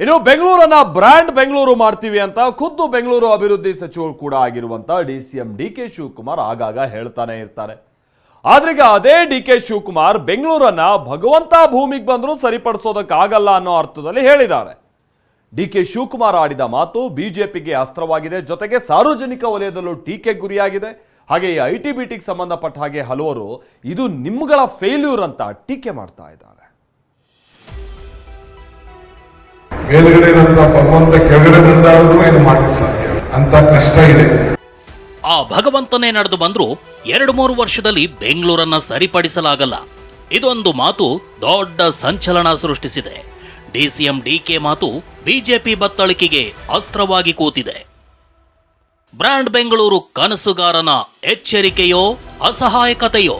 ಇನ್ನು ಬೆಂಗಳೂರನ್ನ ಬ್ರ್ಯಾಂಡ್ ಬೆಂಗಳೂರು ಮಾಡ್ತೀವಿ ಅಂತ ಖುದ್ದು ಬೆಂಗಳೂರು ಅಭಿವೃದ್ಧಿ ಸಚಿವರು ಕೂಡ ಆಗಿರುವಂತ D C M D K Shivakumar ಆಗಾಗ ಹೇಳ್ತಾನೆ ಇರ್ತಾರೆ. ಆದ್ರೀಗ ಅದೇ ಡಿ ಕೆ ಶಿವಕುಮಾರ್ ಬೆಂಗಳೂರನ್ನ ಭಗವಂತ ಭೂಮಿಗೆ ಬಂದರೂ ಸರಿಪಡಿಸೋದಕ್ಕಾಗಲ್ಲ ಅನ್ನೋ ಅರ್ಥದಲ್ಲಿ ಹೇಳಿದ್ದಾರೆ. ಡಿ ಕೆ ಶಿವಕುಮಾರ್ ಆಡಿದ ಮಾತು ಬಿಜೆಪಿಗೆ ಅಸ್ತ್ರವಾಗಿದೆ. ಜೊತೆಗೆ ಸಾರ್ವಜನಿಕ ವಲಯದಲ್ಲೂ ಟೀಕೆ ಗುರಿಯಾಗಿದೆ. ಹಾಗೆ ಈ ಐ ಟಿ ಬಿಟಿಗೆ ಸಂಬಂಧಪಟ್ಟ ಹಾಗೆ ಹಲವರು ಇದು ನಿಮ್ಗಳ ಫೇಲ್ಯೂರ್ ಅಂತ ಟೀಕೆ ಮಾಡ್ತಾ ಇದ್ದಾರೆ. ಮೇಲ್ಗಡೆ ಭಗವಂತ ಕೆಳಗಡೆ ಬಂದಾಡಿದ್ರು ಏನು ಮಾಡಲಿಕ್ಕೆ ಸಾಧ್ಯ. ಅಂತ ಕಷ್ಟ ಇದೆ. ಆ ಭಗವಂತನೇ ನಡೆದು ಬಂದ್ರು ಎರಡು ಮೂರು ವರ್ಷದಲ್ಲಿ ಬೆಂಗಳೂರನ್ನ ಸರಿಪಡಿಸಲಾಗಲ್ಲ. ಇದೊಂದು ಮಾತು ದೊಡ್ಡ ಸಂಚಲನ ಸೃಷ್ಟಿಸಿದೆ. ಡಿಸಿಎಂ ಡಿಕೆ ಮಾತು ಬಿಜೆಪಿ ಬತ್ತಳಿಕೆಗೆ ಅಸ್ತ್ರವಾಗಿ ಕೂತಿದೆ. ಬ್ರ್ಯಾಂಡ್ ಬೆಂಗಳೂರು ಕನಸುಗಾರನ ಎಚ್ಚರಿಕೆಯೋ, ಅಸಹಾಯಕತೆಯೋ?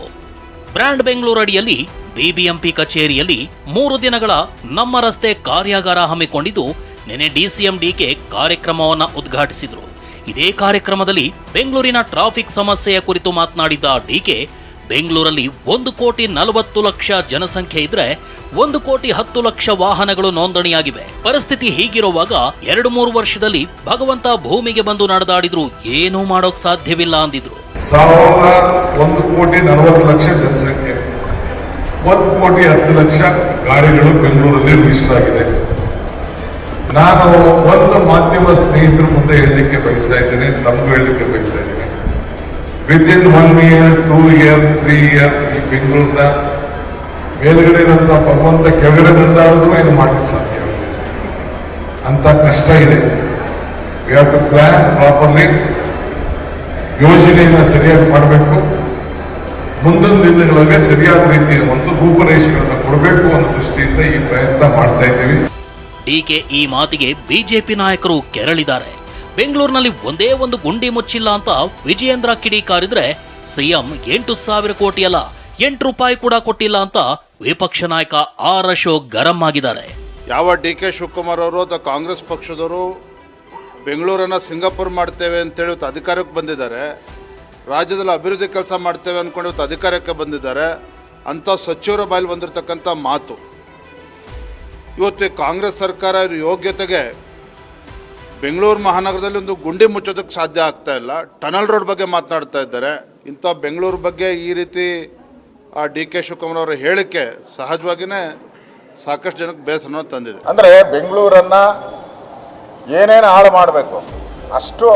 ಬ್ರ್ಯಾಂಡ್ ಬೆಂಗಳೂರು ಅಡಿಯಲ್ಲಿ ಬಿಬಿಎಂಪಿ ಕಚೇರಿಯಲ್ಲಿ ಮೂರು ದಿನಗಳ ನಮ್ಮ ರಸ್ತೆ ಕಾರ್ಯಾಗಾರ ಹಮ್ಮಿಕೊಂಡಿದ್ದು ನಿನ್ನೆ ಡಿಸಿಎಂ ಡಿಕೆ ಕಾರ್ಯಕ್ರಮವನ್ನ ಉದ್ಘಾಟಿಸಿದ್ರು. ಇದೇ ಕಾರ್ಯಕ್ರಮದಲ್ಲಿ ಬೆಂಗಳೂರಿನ ಟ್ರಾಫಿಕ್ ಸಮಸ್ಯೆಯ ಕುರಿತು ಮಾತನಾಡಿದ ಡಿಕೆ, ಬೆಂಗಳೂರಲ್ಲಿ ಒಂದು ಕೋಟಿ ನಲವತ್ತು ಲಕ್ಷ ಜನಸಂಖ್ಯೆ ಇದ್ರೆ ಒಂದು ಕೋಟಿ ಹತ್ತು ಲಕ್ಷ ವಾಹನಗಳು ನೋಂದಣಿಯಾಗಿವೆ. ಪರಿಸ್ಥಿತಿ ಹೀಗಿರುವಾಗ ಎರಡು ಮೂರು ವರ್ಷದಲ್ಲಿ ಭಗವಂತ ಭೂಮಿಗೆ ಬಂದು ನಡೆದಾಡಿದ್ರು, ಏನೂ ಮಾಡೋಕ್ ಸಾಧ್ಯವಿಲ್ಲ ಅಂದಿದ್ರು. ಒಂದು ಕೋಟಿ ನಲವತ್ತು ಲಕ್ಷ ಜನಸಂಖ್ಯೆ. ಒಂದು ಕೋಟಿ ಹತ್ತು ಲಕ್ಷ ಗಾಡಿಗಳು ಬೆಂಗಳೂರಲ್ಲಿ ನಿರ್ಮಿಸಲಾಗಿದೆ ನಾನು ಒಂದು ಮಾಧ್ಯಮ ಸ್ನೇಹಿತರ ಮುಂದೆ ಹೇಳಲಿಕ್ಕೆ ಬಯಸ್ತಾ ಇದ್ದೇನೆ ತಮಗೂ ಹೇಳಲಿಕ್ಕೆ ಬಯಸ್ತಾ ಇದ್ದೇನೆ. With in one year two year three year ಈ ಬೆಂಗಳೂರಿನ ಮೇಲುಗಡೆ ಇರುವಂತ ಭಗವಂತ ಕೆಳಗಡೆ ನಡೆದಾಡೋದು ಏನು ಮಾಡಲಿಕ್ಕೆ ಸಾಧ್ಯ. ಅಂತ ಕಷ್ಟ ಇದೆ. ವಿ ಟು ಪ್ಲಾನ್ ಪ್ರಾಪರ್ಲಿ ಯೋಜನೆಯನ್ನು ಸರಿಯಾಗಿ ಮಾಡಬೇಕು. ಮುಂದಿನ ದಿನಗಳಲ್ಲಿ ಸರಿಯಾದ ರೀತಿಯ ಒಂದು ರೂಪರೇಷೆಗಳನ್ನು ಕೊಡಬೇಕು ಅನ್ನೋ ದೃಷ್ಟಿಯಿಂದ ಈ ಪ್ರಯತ್ನ ಮಾಡ್ತಾ ಇದ್ದೀವಿ. ಡಿಕೆ ಈ ಮಾತಿಗೆ ಬಿಜೆಪಿ ನಾಯಕರು ಕೆರಳಿದ್ದಾರೆ. ಬೆಂಗಳೂರಿನಲ್ಲಿ ಒಂದೇ ಒಂದು ಗುಂಡಿ ಮುಚ್ಚಿಲ್ಲ ಅಂತ ವಿಜಯೇಂದ್ರ ಕಿಡಿಕಾರಿದ್ರೆ ಸಿಎಂ ಎಂಟು ಸಾವಿರ ಕೋಟಿ ಅಲ್ಲ ಎಂಟು ರೂಪಾಯಿ ಕೂಡ ಕೊಟ್ಟಿಲ್ಲ ಅಂತ ವಿಪಕ್ಷ ನಾಯಕ ಆರ್ ಅಶೋಕ್ ಗರಂ ಆಗಿದ್ದಾರೆ. ಯಾವ ಡಿ ಕೆ ಶಿವಕುಮಾರ್ ಅವರು ಅಥವಾ ಕಾಂಗ್ರೆಸ್ ಪಕ್ಷದವರು ಬೆಂಗಳೂರನ್ನ ಸಿಂಗಾಪುರ್ ಮಾಡ್ತೇವೆ ಅಂತೇಳಿ ಅಧಿಕಾರಕ್ಕೆ ಬಂದಿದ್ದಾರೆ ರಾಜ್ಯದಲ್ಲಿ ಅಭಿವೃದ್ಧಿ ಕೆಲಸ ಮಾಡ್ತೇವೆ ಅಂದ್ಕೊಂಡು ಇವತ್ತು ಅಧಿಕಾರಕ್ಕೆ ಬಂದಿದ್ದಾರೆ. ಅಂಥ ಸಚಿವರ ಬಾಯಲ್ಲಿ ಬಂದಿರತಕ್ಕಂಥ ಮಾತು. ಇವತ್ತು ಕಾಂಗ್ರೆಸ್ ಸರ್ಕಾರ ಇವ್ರ ಯೋಗ್ಯತೆಗೆ ಬೆಂಗಳೂರು ಮಹಾನಗರದಲ್ಲಿ ಒಂದು ಗುಂಡಿ ಮುಚ್ಚೋದಕ್ಕೆ ಸಾಧ್ಯ ಆಗ್ತಾ ಇಲ್ಲ. ಟನಲ್ ರೋಡ್ ಬಗ್ಗೆ ಮಾತನಾಡ್ತಾ ಇದ್ದಾರೆ. ಇಂಥ ಬೆಂಗಳೂರು ಬಗ್ಗೆ ಈ ರೀತಿ, ಆ ಡಿ ಕೆ ಶಿವಕುಮಾರ್ ಅವರ ಹೇಳಿಕೆ ಸಹಜವಾಗಿಯೇ ಸಾಕಷ್ಟು ಜನಕ್ಕೆ ಬೇಸರನ ತಂದಿದೆ. ಅಂದರೆ ಬೆಂಗಳೂರನ್ನ ಏನೇನು ಹಾಳು ಮಾಡಬೇಕು, ಅಷ್ಟು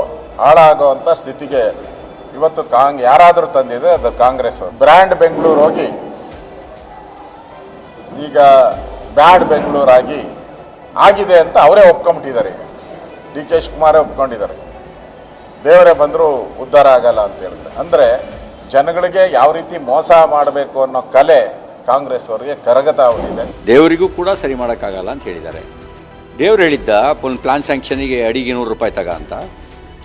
ಹಾಳಾಗುವಂಥ ಸ್ಥಿತಿಗೆ ಇವತ್ತು ಕಾಂಗ್ ಯಾರಾದರೂ ತಂದಿದೆ ಅದು ಕಾಂಗ್ರೆಸ್ ಬ್ರ್ಯಾಂಡ್ ಬೆಂಗಳೂರು ಹೋಗಿ, ಈಗ ಬ್ಯಾಡ್ ಬೆಂಗಳೂರಾಗಿ ಆಗಿದೆ ಅಂತ ಅವರೇ ಒಪ್ಕೊಂಬಿಟ್ಟಿದ್ದಾರೆ ಈಗ. ಡಿ ಕೆ ಶಿವಕುಮಾರೇ ಒಪ್ಕೊಂಡಿದ್ದಾರೆ. ದೇವರೇ ಬಂದರೂ ಉದ್ಧಾರ ಆಗಲ್ಲ ಅಂತ ಹೇಳಿದ್ರೆ ಅಂದರೆ ಜನಗಳಿಗೆ ಯಾವ ರೀತಿ ಮೋಸ ಮಾಡಬೇಕು ಅನ್ನೋ ಕಲೆ ಕಾಂಗ್ರೆಸ್ ಅವರಿಗೆ ಕರಗತ ಹೋಗಿದೆ. ದೇವರಿಗೂ ಕೂಡ ಸರಿ ಮಾಡೋಕ್ಕಾಗಲ್ಲ ಅಂತ ಹೇಳಿದ್ದಾರೆ. ದೇವ್ರು ಹೇಳಿದ್ದ ಪ್ಲಾನ್ ಸ್ಯಾಂಕ್ಷನಿಗೆ ಅಡಿಗೆ ನೂರು ರೂಪಾಯಿ ತಗ ಅಂತ.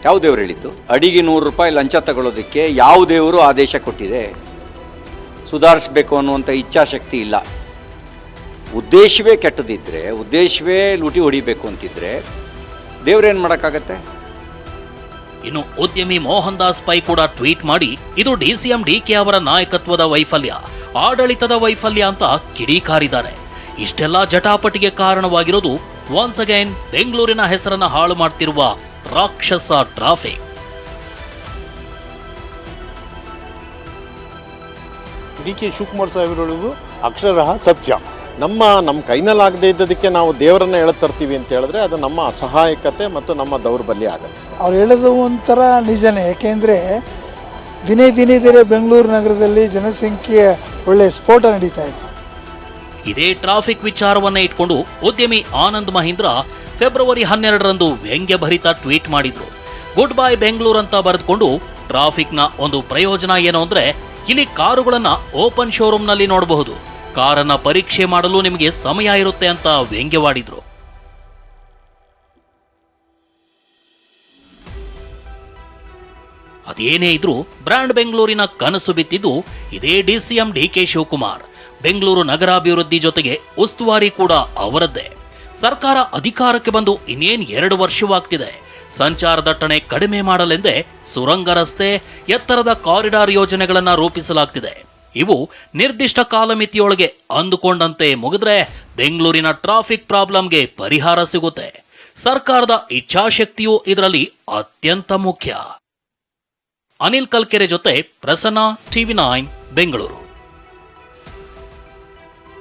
ಯಾವ ದೇವ್ರು ಹೇಳಿದ್ದು? ಅಡಿಗೆ ನೂರು ರೂಪಾಯಿ ಲಂಚ ತಗೊಳ್ಳೋದಕ್ಕೆ ಯಾವ ದೇವರು ಆದೇಶ ಕೊಟ್ಟಿದೆ? ಸುಧಾರಿಸ್ಬೇಕು ಅನ್ನುವಂಥ ಇಚ್ಛಾಶಕ್ತಿ ಇಲ್ಲ. ಉದ್ದೇಶವೇ ಕೆಟ್ಟದಿದ್ದರೆ ಉದ್ದೇಶವೇ ಲೂಟಿ ಹೊಡಿಬೇಕು ಅಂತಿದ್ರೆ ದೇವ್ರೇನು ಮಾಡೋಕ್ಕಾಗತ್ತೆ? ಇನ್ನು ಉದ್ಯಮಿ ಮೋಹನ್ ದಾಸ್ ಪೈ ಕೂಡ ಟ್ವೀಟ್ ಮಾಡಿ, ಇದು ಡಿಸಿಎಂ ಡಿಕೆ ಅವರ ನಾಯಕತ್ವದ ವೈಫಲ್ಯ, ಆಡಳಿತದ ವೈಫಲ್ಯ ಅಂತ ಕಿಡಿಕಾರಿದ್ದಾರೆ ಇಷ್ಟೆಲ್ಲ ಜಟಾಪಟಿಗೆ ಕಾರಣವಾಗಿರೋದು ಒನ್ಸ್ ಅಗೈನ್ ಬೆಂಗಳೂರಿನ ಹೆಸರನ್ನ ಹಾಳು ಮಾಡ್ತಿರುವ ರಾಕ್ಷಸ ಟ್ರಾಫಿಕ್. ಡಿ ಕೆ ಶಿವಕುಮಾರ್ ಸಾಹೇಬರು ಹೇಳೋದು ಅಕ್ಷರಃ ಸತ್ಯ. ನಮ್ಮ ನಮ್ಮ ಕೈನಲ್ಲಾಗದೇ ಇದ್ದದಕ್ಕೆ ನಾವು ದೇವರನ್ನ ಹೇಳ್ತರ್ತೀವಿ ತರ್ತೀವಿ ಅಂತ ಹೇಳಿದ್ರೆ ಅದು ನಮ್ಮ ಅಸಹಾಯಕತೆ ಮತ್ತು ನಮ್ಮ ದೌರ್ಬಲ್ಯ ಆಗುತ್ತೆ. ಅವ್ರು ಹೇಳೋದು ಒಂಥರ ನಿಜನೇ ಯಾಕೆಂದರೆ ದಿನೇ ದಿನೇ ದಿನೇ ಬೆಂಗಳೂರು ನಗರದಲ್ಲಿ ಜನಸಂಖ್ಯೆ ಒಳ್ಳೆ ಸ್ಫೋಟ ನಡೀತಾ ಇದೆ. ಇದೇ ಟ್ರಾಫಿಕ್ ವಿಚಾರವನ್ನ ಇಟ್ಕೊಂಡು ಉದ್ಯಮಿ ಆನಂದ್ ಮಹೀಂದ್ರ ಫೆಬ್ರವರಿ ಹನ್ನೆರಡರಂದು ವ್ಯಂಗ್ಯಭರಿತ ಟ್ವೀಟ್ ಮಾಡಿದ್ರು. ಗುಡ್ ಬೈ ಬೆಂಗಳೂರು ಅಂತ ಬರೆದುಕೊಂಡು ಟ್ರಾಫಿಕ್ನ ಒಂದು ಪ್ರಯೋಜನ ಏನು ಅಂದ್ರೆ, ಇಲ್ಲಿ ಕಾರುಗಳನ್ನ ಓಪನ್ ಶೋರೂಮ್ನಲ್ಲಿ ನೋಡಬಹುದು. ಕಾರನ್ನ ಪರೀಕ್ಷೆ ಮಾಡಲು ನಿಮಗೆ ಸಮಯ ಇರುತ್ತೆ ಅಂತ ವ್ಯಂಗ್ಯವಾಡಿದ್ರು. ಅದೇನೇ ಇದ್ರೂ ಬ್ರ್ಯಾಂಡ್ ಬೆಂಗಳೂರಿನ ಕನಸು ಬಿತ್ತಿದ್ದು ಇದೇ ಡಿಸಿಎಂ ಡಿಕೆ ಶಿವಕುಮಾರ್. ಬೆಂಗಳೂರು ನಗರಾಭಿವೃದ್ಧಿ ಜೊತೆಗೆ ಉಸ್ತುವಾರಿ ಕೂಡ ಅವರದ್ದೇ. ಸರ್ಕಾರ ಅಧಿಕಾರಕ್ಕೆ ಬಂದು ಇನ್ನೇನ್ ಎರಡು ವರ್ಷವಾಗ್ತಿದೆ. ಸಂಚಾರ ದಟ್ಟಣೆ ಕಡಿಮೆ ಮಾಡಲೆಂದೇ ಸುರಂಗ ರಸ್ತೆ, ಎತ್ತರದ ಕಾರಿಡಾರ್ ಯೋಜನೆಗಳನ್ನು ರೂಪಿಸಲಾಗ್ತಿದೆ. ಇವು ನಿರ್ದಿಷ್ಟ ಕಾಲಮಿತಿಯೊಳಗೆ ಅಂದುಕೊಂಡಂತೆ ಮುಗಿದ್ರೆ ಬೆಂಗಳೂರಿನ ಟ್ರಾಫಿಕ್ ಪ್ರಾಬ್ಲಮ್ಗೆ ಪರಿಹಾರ ಸಿಗುತ್ತೆ. ಸರ್ಕಾರದ ಇಚ್ಛಾಶಕ್ತಿಯು ಇದರಲ್ಲಿ ಅತ್ಯಂತ ಮುಖ್ಯ. ಅನಿಲ್ ಕಲ್ಕೆರೆ ಜೊತೆ ಪ್ರಸನ್ನ, ಟಿವಿ ನೈನ್, ಬೆಂಗಳೂರು.